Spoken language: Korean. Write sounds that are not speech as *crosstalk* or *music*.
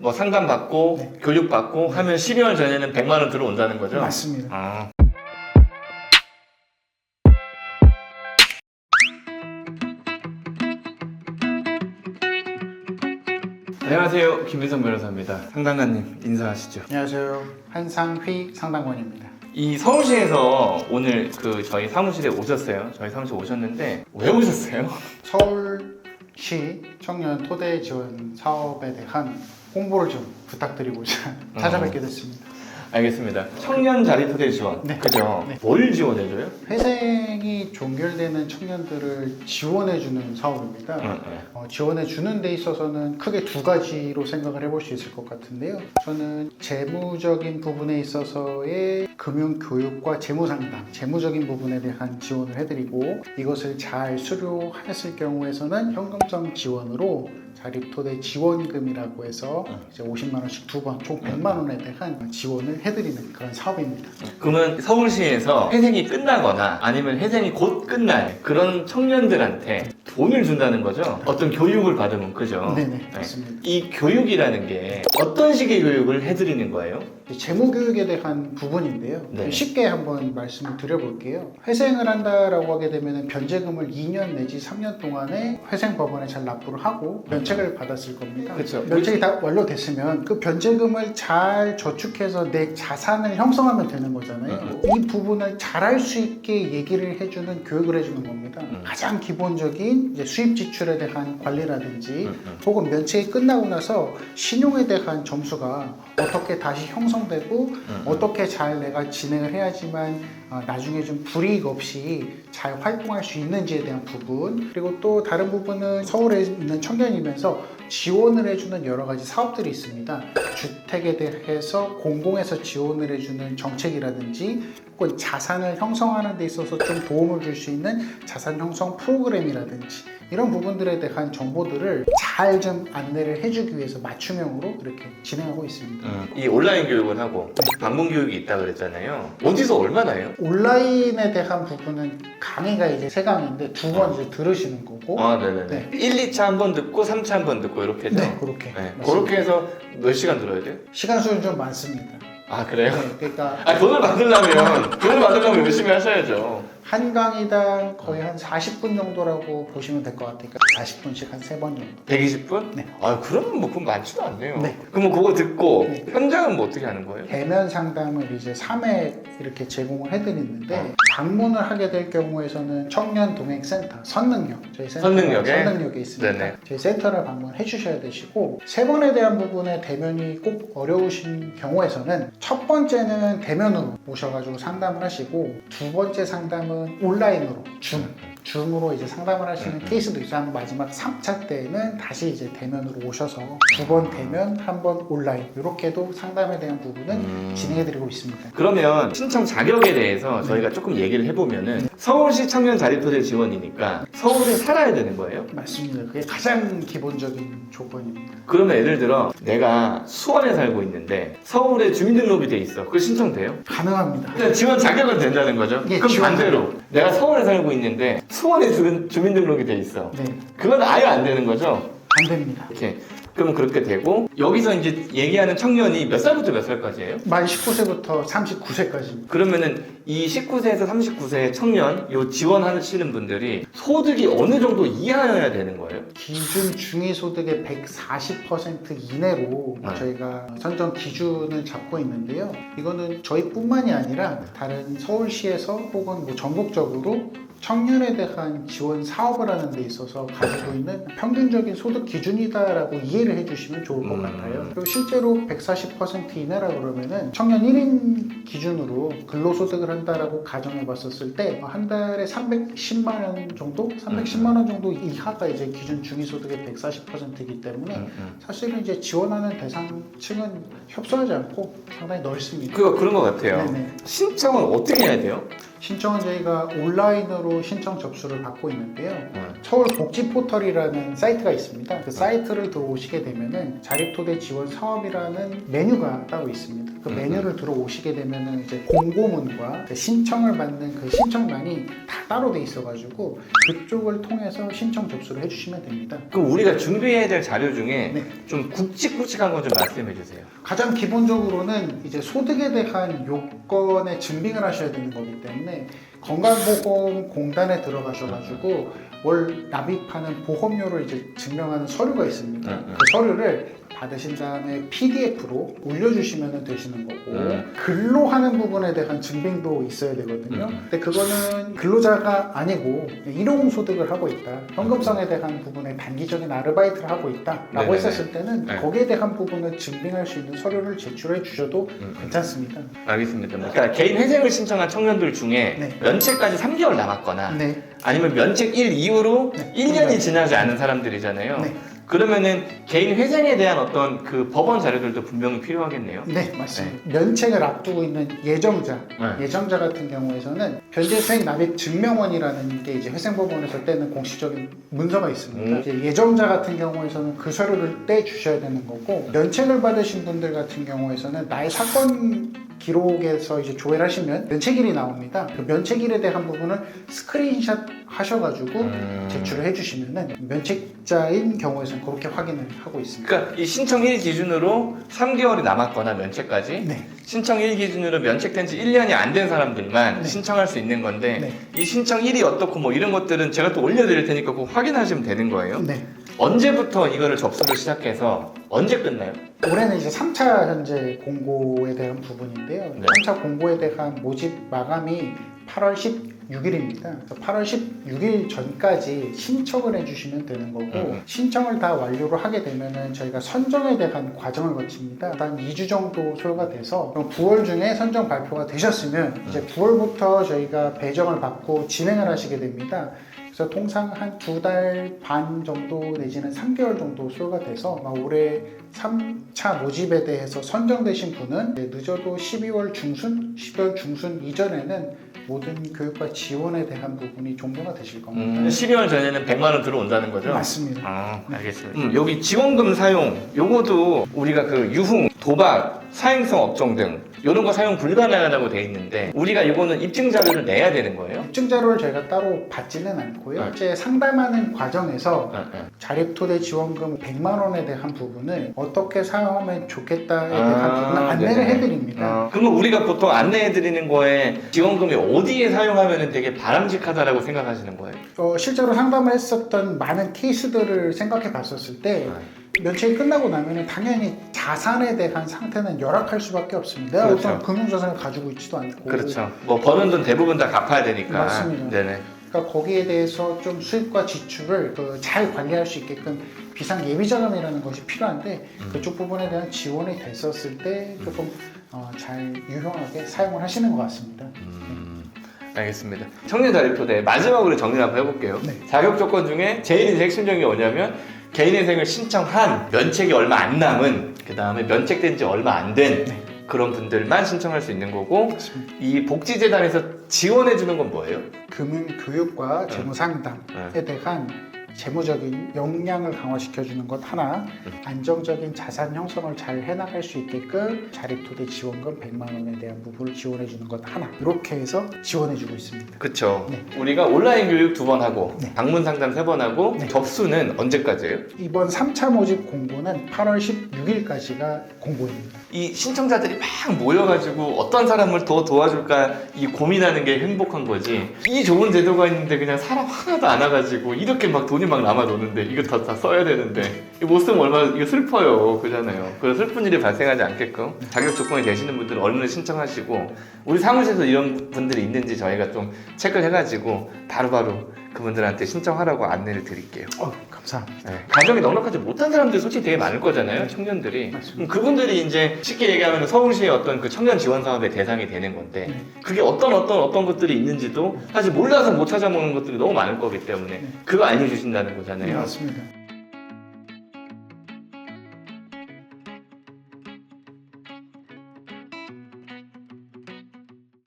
뭐 상담 받고 네. 교육 받고 하면 12월 전에는 100만 원 들어온다는 거죠? 맞습니다. 아. 안녕하세요. 김민성 변호사입니다. 상담가님 인사하시죠. 안녕하세요. 한상휘 상담원입니다. 이 서울시에서 오늘 그 저희 사무실에 오셨어요. 저희 사무실 오셨는데 왜 오셨어요? 서울시 청년 토대 지원 사업에 대한 홍보를 좀 부탁드리고자 *laughs* 찾아뵙게 됐습니다. 알겠습니다. 청년 자립토대 지원. 네. 그죠? 네. 뭘 지원해줘요? 회생이 종결되는 청년들을 지원해주는 사업입니다. 응, 응. 어, 지원해 주는 데 있어서는 크게 두 가지로 생각을 해볼 수 있을 것 같은데요. 저는 재무적인 부분에 있어서의 금융 교육과 재무 상담, 재무적인 부분에 대한 지원을 해드리고 이것을 잘 수료했을 경우에서는 현금성 지원으로 자립토대 지원금이라고 해서 이제 50만 원씩 두 번, 총 100만 원에 대한 지원을 해드리는 그런 사업입니다. 그러면 서울시에서 회생이 끝나거나 아니면 회생이 곧 끝날 그런 청년들한테 돈을 준다는 거죠? 어떤 교육을 받으면 그죠? 네네, 맞습니다. 이 교육이라는 게 어떤 식의 교육을 해드리는 거예요? 재무 교육에 대한 부분인데요. 네. 쉽게 한번 말씀을 드려볼게요. 회생을 한다라고 하게 되면 변제금을 2년 내지 3년 동안에 회생 법원에 잘 납부를 하고 면책을 받았을 겁니다. 그쵸. 면책이 다 완료됐으면 그 변제금을 잘 저축해서 내 자산을 형성하면 되는 거잖아요. 이 부분을 잘할 수 있게 얘기를 해주는 교육을 해주는 겁니다. 음. 가장 기본적인 이제 수입 지출에 대한 관리라든지 음, 음. 혹은 면책이 끝나고 나서 신용에 대한 점수가 어떻게 다시 형성되고 음. 어떻게 잘 내가 진행을 해야지만 어, 나중에 좀 불이익 없이 잘 활동할 수 있는지에 대한 부분 그리고 또 다른 부분은 서울에 있는 청년이면서 지원을 해주는 여러 가지 사업들이 있습니다. 주택에 대해서 공공에서 지원을 해주는 정책이라든지 혹은 자산을 형성하는 데 있어서 좀 도움을 줄 수 있는 자산 형성 프로그램이라든지 이런 부분들에 대한 정보들을 잘 좀 안내를 해주기 위해서 맞춤형으로 이렇게 진행하고 있습니다. 이 온라인 교육을 하고 방문 교육이 있다 그랬잖아요. 어디서 얼마나 해요? 온라인에 대한 부분은 강의가 이제 세 강인데 두 번 이제 들으시는 거고 아, 네네네. 1, 2차 한 번 듣고 3차 한 번 듣고 이렇게 해서 네 그렇게 네, 맞습니다. 그렇게 해서 몇 시간 들어야 돼요? 시간 수는 좀 많습니다. 아, 그래요? 네, 그러니까 아, 돈을 받으려면 돈을 받으려면 열심히 하셔야죠. 한 강의당 거의 한 40분 정도라고 보시면 될 것 같아요. 40분씩 한 세 번 정도. 120분? 네. 아, 그러면 뭐 그건 많지도 않네요. 네. 그러면 그거 듣고 네. 현장은 뭐 어떻게 하는 거예요? 대면 상담을 이제 3회 이렇게 제공을 해드리는데 어. 방문을 하게 될 경우에서는 청년 동행 센터 선능력 저희 센터 선능력에? 선능력에 있습니다. 네네. 저희 센터를 방문해 주셔야 되시고 세 번에 대한 부분에 대면이 꼭 어려우신 경우에서는 첫 번째는 대면으로 모셔가지고 상담을 하시고 두 번째 상담은 온라인으로 줌 줌으로 이제 상담을 하시는 음, 음. 케이스도 있어요. 마지막 3차 때는 다시 이제 대면으로 오셔서 두 번 대면, 한 번 온라인 이렇게도 상담에 대한 부분은 음. 진행해드리고 있습니다. 그러면 신청 자격에 대해서 저희가 조금 얘기를 해보면은 서울시 청년 자립토대 지원이니까 서울에 살아야 되는 거예요? 맞습니다. 그게 가장 기본적인 조건입니다. 그러면 예를 들어 내가 수원에 살고 있는데 서울에 주민등록이 돼 있어. 그거 신청돼요? 가능합니다. 근데 지원 자격은 된다는 거죠? 예, 그럼 지원 반대로 내가 서울에 살고 있는데 수원에 주, 주민등록이 돼 있어. 네, 그건 아예 안 되는 거죠? 안 됩니다. 이렇게 그러면 그렇게 되고 여기서 이제 얘기하는 청년이 몇 살부터 몇 살까지예요? 만 19세부터 39세까지. 그러면은 이 19세에서 39세 청년 요 지원하시는 분들이 소득이 어느 정도 이하여야 되는 거예요? 기준 중위 소득의 140% 이내로 네. 저희가 선정 기준을 잡고 있는데요. 이거는 저희뿐만이 아니라 다른 서울시에서 혹은 뭐 전국적으로 청년에 대한 지원 사업을 하는 데 있어서 가지고 있는 평균적인 소득 기준이다라고 이해를 해주시면 좋을 것 음. 같아요. 그리고 실제로 140% 이내라 그러면은 청년 1인 기준으로 근로소득을 한다라고 가정해 봤었을 때 한 달에 310만 원 정도? 310만 원 정도 이하가 이제 기준 중위소득의 140%이기 때문에 음, 음. 사실은 이제 지원하는 대상층은 협소하지 않고 상당히 넓습니다. 그거 그런 것 같아요. 네네. 신청은 어떻게 해야 돼요? 신청은 저희가 온라인으로 신청 접수를 받고 있는데요. 네. 서울 복지 포털이라는 사이트가 있습니다. 그 사이트를 들어오시게 되면은 자립토대 지원 사업이라는 메뉴가 따로 있습니다. 그 음, 메뉴를 들어오시게 되면은 이제 공고문과 그 신청을 받는 그 신청란이 다 따로 돼 있어가지고 그쪽을 통해서 신청 접수를 해주시면 됩니다. 그럼 우리가 준비해야 될 자료 중에 네. 좀 굵직굵직한 거좀 말씀해 주세요. 가장 기본적으로는 이제 소득에 대한 요건에 증빙을 하셔야 되는 거기 때문에 건강보험공단에 들어가셔가지고 월 납입하는 보험료를 이제 증명하는 서류가 있습니다. 음, 음. 그 서류를 받으신 다음에 PDF로 올려주시면 되시는 거고 음. 근로 하는 부분에 대한 증빙도 있어야 되거든요. 음. 근데 그거는 근로자가 아니고 일용소득을 하고 있다. 현금성에 대한 부분에 단기적인 아르바이트를 하고 있다라고 네네네. 했었을 때는 네. 거기에 대한 부분을 증빙할 수 있는 서류를 제출해 주셔도 음, 음. 괜찮습니다. 알겠습니다. 그러니까 개인 회생을 신청한 청년들 중에 네. 면책까지 3개월 남았거나 네. 아니면 면책 1 이후로 네. 1년이 지나지 않은 사람들이잖아요. 네. 그러면은 개인 회생에 대한 어떤 그 법원 자료들도 분명히 필요하겠네요. 네, 맞습니다. 면책을 앞두고 있는 예정자, 네. 예정자 같은 경우에서는 변제 수익 납입 증명원이라는 게 이제 회생법원에서 떼는 공식적인 문서가 있습니다. 음. 이제 예정자 같은 경우에서는 그 서류를 떼 주셔야 되는 거고 면책을 받으신 분들 같은 경우에서는 나의 사건 기록에서 이제 조회를 하시면 면책일이 나옵니다. 그 면책일에 대한 부분을 스크린샷 하셔가지고 음. 제출을 해주시면은 면책자인 경우에서는 그렇게 확인을 하고 있습니다. 그러니까 이 신청 1 기준으로 3개월이 남았거나 면책까지 네. 신청 1 기준으로 면책된 지 1년이 안 된 사람들만 네. 신청할 수 있는 건데 네. 이 신청 1이 어떻고 뭐 이런 것들은 제가 또 올려드릴 테니까 꼭 확인하시면 되는 거예요. 네. 언제부터 이거를 접수를 시작해서 언제 끝나요? 올해는 이제 3차 현재 공고에 대한 부분인데요. 네. 3차 공고에 대한 모집 마감이 8월 16일입니다. 8월 16일 전까지 신청을 해주시면 되는 거고 음. 신청을 다 완료를 하게 되면은 저희가 선정에 대한 과정을 거칩니다. 한 2주 정도 소요가 돼서 그럼 9월 중에 선정 발표가 되셨으면 이제 9월부터 저희가 배정을 받고 진행을 하시게 됩니다. 그래서 통상 한 두 달 반 정도 내지는 3개월 정도 소요가 돼서 올해 3차 모집에 대해서 선정되신 분은 늦어도 12월 중순, 12월 중순 이전에는 모든 교육과 지원에 대한 부분이 종료가 되실 겁니다. 음, 12월 전에는 100만 원 들어온다는 거죠? 맞습니다. 아, 알겠습니다. 음, 여기 지원금 사용, 요거도 우리가 그 유흥, 도박, 사행성 업종 등 이런 거 사용 불가능하다고 돼 있는데 우리가 이거는 입증 자료를 내야 되는 거예요? 입증 자료를 저희가 따로 받지는 않고요. 네. 이제 상담하는 과정에서 네, 네. 자립토대 지원금 100만 원에 대한 부분을 어떻게 사용하면 좋겠다에 대한 아, 부분을 안내를 네네. 해드립니다. 어, 그러면 우리가 보통 안내해 드리는 거에 지원금이 어디에 사용하면 되게 바람직하다라고 생각하시는 거예요? 어, 실제로 상담을 했었던 많은 케이스들을 생각해 봤었을 때 네. 면책이 끝나고 나면 당연히 자산에 대한 상태는 열악할 수밖에 없습니다. 내가 그렇죠. 어떤 금융자산을 가지고 있지도 않고 그렇죠. 뭐 버는 돈 대부분 다 갚아야 되니까. 맞습니다. 네네. 그러니까 거기에 대해서 좀 수입과 지출을 그 잘 관리할 수 있게끔 비상 예비 자금이라는 것이 필요한데 음. 그쪽 부분에 대한 지원이 됐었을 때 조금 어, 잘 유용하게 사용을 하시는 것 같습니다. 음, 알겠습니다. 청년 자립 토대 마지막으로 정리 한번 해볼게요. 네. 자격 조건 중에 제일 핵심적인 게 뭐냐면 개인회생을 신청한 면책이 얼마 안 남은 그 다음에 면책된 지 얼마 안된 네. 그런 분들만 신청할 수 있는 거고 그렇습니다. 이 복지재단에서 지원해 주는 건 뭐예요? 금융 교육과 재무 상담에 네. 대한 재무적인 역량을 강화시켜 주는 것 하나, 음. 안정적인 자산 형성을 잘 해나갈 수 있게끔 자립토대 지원금 100만 원에 대한 부분을 지원해 주는 것 하나 이렇게 해서 지원해 주고 있습니다. 그쵸. 네. 우리가 온라인 교육 두 번 하고 네. 방문 상담 세 번 하고 네. 접수는 언제까지예요? 이번 3차 모집 공고는 8월 16일까지가 공고입니다. 이 신청자들이 막 모여가지고 어떤 사람을 더 도와줄까 이 고민하는 게 행복한 거지 이 좋은 제도가 있는데 그냥 사람 하나도 안 와가지고 이렇게 막 돈이 막 남아 도는데 이거 다, 다 써야 되는데. 이거 못 쓰면 얼마나 이거 슬퍼요. 그잖아요. 그래서 슬픈 일이 발생하지 않게끔 자격 조건이 되시는 분들은 얼른 신청하시고 우리 사무실에서 이런 분들이 있는지 저희가 좀 체크를 해가지고 바로바로 그분들한테 신청하라고 안내를 드릴게요. 어, 감사합니다. 네. 가정이 넉넉하지 못한 사람들이 솔직히 되게 많을 거잖아요, 청년들이. 맞습니다. 그럼 그분들이 이제 쉽게 얘기하면 서울시의 어떤 그 청년 지원 사업의 대상이 되는 건데, 네. 그게 어떤 어떤 어떤 것들이 있는지도 사실 몰라서 못 찾아먹는 것들이 너무 많을 거기 때문에, 네. 그거 알려주신다는 거잖아요. 네, 맞습니다.